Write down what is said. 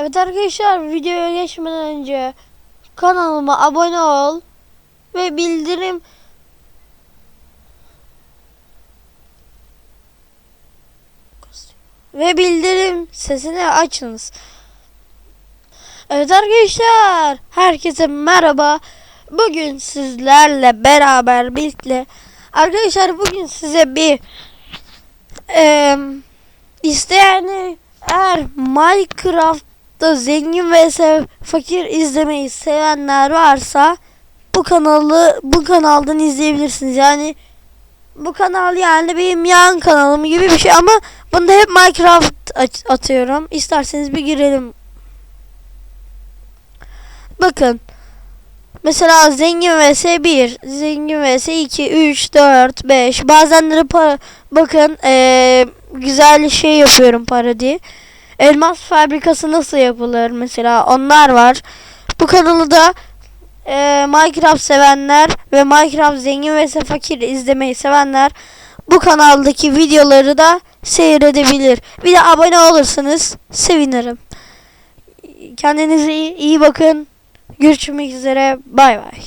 Evet arkadaşlar videoya geçmeden önce kanalıma abone ol ve bildirim ve bildirim sesini açınız. Evet arkadaşlar herkese merhaba. Bugün sizlerle beraber birlikte arkadaşlar bugün size bir eee isteyen eğer Minecraft'ta zengin ve sev, fakir izlemeyi sevenler varsa bu kanalı bu kanaldan izleyebilirsiniz. Yani bu kanal yani benim yan kanalım gibi bir şey ama bunda hep Minecraft atıyorum. İsterseniz bir girelim. Bakın. Mesela zengin vs 1, zengin vs 2, 3, 4, 5. Bazenleri pa- bakın eee, güzel şey yapıyorum parodi. Elmas fabrikası nasıl yapılır mesela onlar var. Bu kanalı da eee, Minecraft sevenler ve Minecraft zengin vs fakir izlemeyi sevenler bu kanaldaki videoları da seyredebilir. Bir de abone olursanız sevinirim. Kendinize iyi, iyi bakın. Görüşmek üzere. Bay bay.